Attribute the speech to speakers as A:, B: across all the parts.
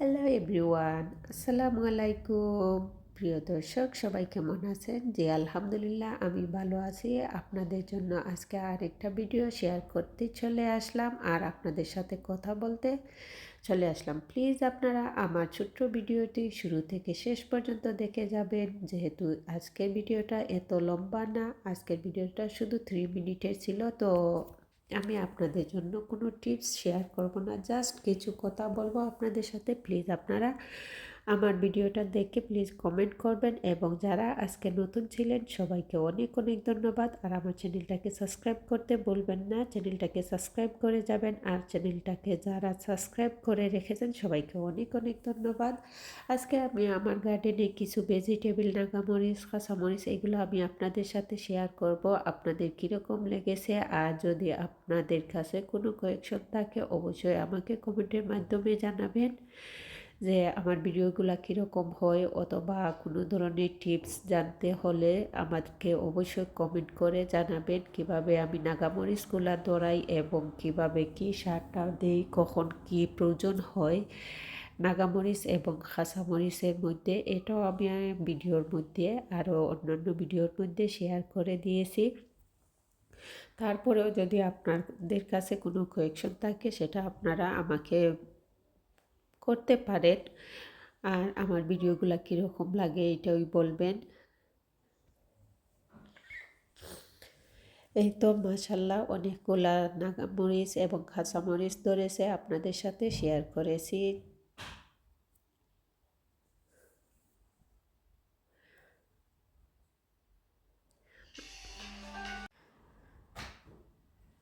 A: Hello everyone আসসালামু আলাইকুম প্রিয় দর্শক, সবাই কেমন আছেন? জি, আলহামদুলিল্লাহ, আমি ভালো আছি। আপনাদের জন্য আজকে আরেকটা ভিডিও শেয়ার করতে চলে আসলাম। আর আপনাদের সাথে কথা বলতে চলে আসলাম। প্লিজ আপনারা আমার ছোট্ট ভিডিওটি শুরু থেকে শেষ পর্যন্ত দেখে যাবেন। যেহেতু আজকের ভিডিওটা এত লম্বা না, আজকের ভিডিওটা শুধু থ্রি মিনিটের ছিল, তো আমি আপনাদের জন্য কোনো টিপস শেয়ার করব না, জাস্ট কিছু কথা বলব আপনাদের সাথে। প্লিজ আপনারা আমার ভিডিওটা দেখে প্লিজ কমেন্ট করবেন এবং যারা আজকে নতুন ছিলেন, সবাইকে অনেক অনেক ধন্যবাদ। আর আমার চ্যানেলটাকে সাবস্ক্রাইব করতে বলবেন না চ্যানেলটাকে সাবস্ক্রাইব করে যাবেন। আর চ্যানেলটাকে যারা সাবস্ক্রাইব করে রেখেছেন, সবাইকে অনেক অনেক ধন্যবাদ। আজকে আমি আমার গার্ডেনে কিছু ভেজিটেবিল নাগামরিচ, কাঁচামরিচ, এগুলো আমি আপনাদের সাথে শেয়ার করব। আপনাদের কীরকম লেগেছে? আর যদি আপনাদের কাছে কোনো কোয়েকশন থাকে, অবশ্যই আমাকে কমেন্টের মাধ্যমে জানাবেন। যে আমার ভিডিওগুলো কীরকম হয় অথবা কোনো ধরনের টিপস জানতে হলে আমাকে অবশ্যই কমেন্ট করে জানাবেন কীভাবে আমি নাগামরিচগুলো দৌড়াই এবং কীভাবে কি সারটা দেই, কখন কি প্রয়োজন হয় নাগামরিচ এবং খাসামরিচের মধ্যে। এটাও আমি ভিডিওর মধ্যে আরও অন্যান্য ভিডিওর মধ্যে শেয়ার করে দিয়েছি। তারপরেও যদি আপনাদের কাছে কোনো কোয়েকশন থাকে, সেটা আপনারা আমাকে করতে পারেন। আর আমার ভিডিওগুলো কীরকম লাগে এটাই বলবেন। এই তো মাসাল্লাহ অনেকগুলা নাগামরিচ এবং খাঁচামরিচ ধরেছে, আপনাদের সাথে শেয়ার করেছি।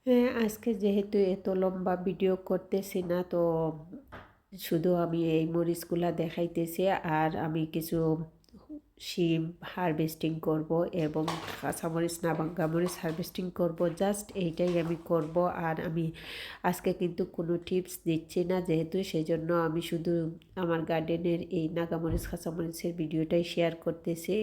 A: হ্যাঁ আজকে যেহেতু এত লম্বা ভিডিও করতেছি না, তো শুধু আমি এই মরিচগুলা দেখাইতেছি আর আমি কিছু শিম হারভেস্টিং করব এবং কাঁচামরিচ না মরিচ হারভেস্টিং করব। জাস্ট এইটাই আমি করব আর আমি আজকে কিন্তু কোনো টিপস দিচ্ছি না যেহেতু সেই জন্য আমি শুধু আমার গার্ডেনের এই নাগামরিচ, কাঁচামরিচের ভিডিওটাই শেয়ার করতেছি।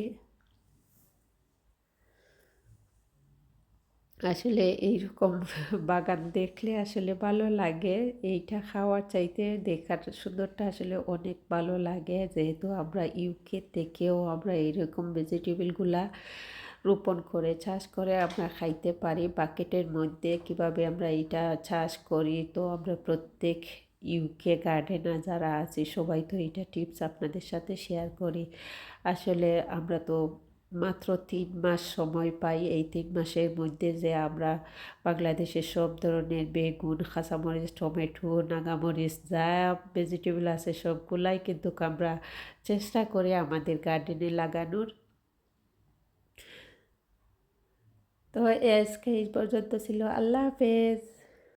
A: আসলে এইরকম বাগান দেখলে আসলে ভালো লাগে। এইটা খাওয়ার চাইতে দেখার সুন্দরটা আসলে অনেক ভালো লাগে। যেহেতু আমরা ইউকে থেকেও আমরা এইরকম ভেজিটেবলগুলা রোপণ করে, চাষ করে আমরা খাইতে পারি। বাকেটের মধ্যে কীভাবে আমরা এটা চাষ করি, তো আমরা প্রত্যেক ইউকে গার্ডেনার যারা আছি সবাই তো এটা টিপস আপনাদের সাথে শেয়ার করি। আসলে আমরা তো মাত্র তিন মাস সময় পাই। এই তিন মাসের মধ্যে যে আমরা বাংলাদেশের সব ধরনের বেগুন, কাঁচামরিচ, টমেটো, নাগামরিচ, যা ভেজিটেবল আছে সবগুলাই কিন্তু আমরা চেষ্টা করি আমাদের গার্ডেনে লাগানোর। তো আজকে এই পর্যন্ত ছিল। আল্লাহ হাফেজ।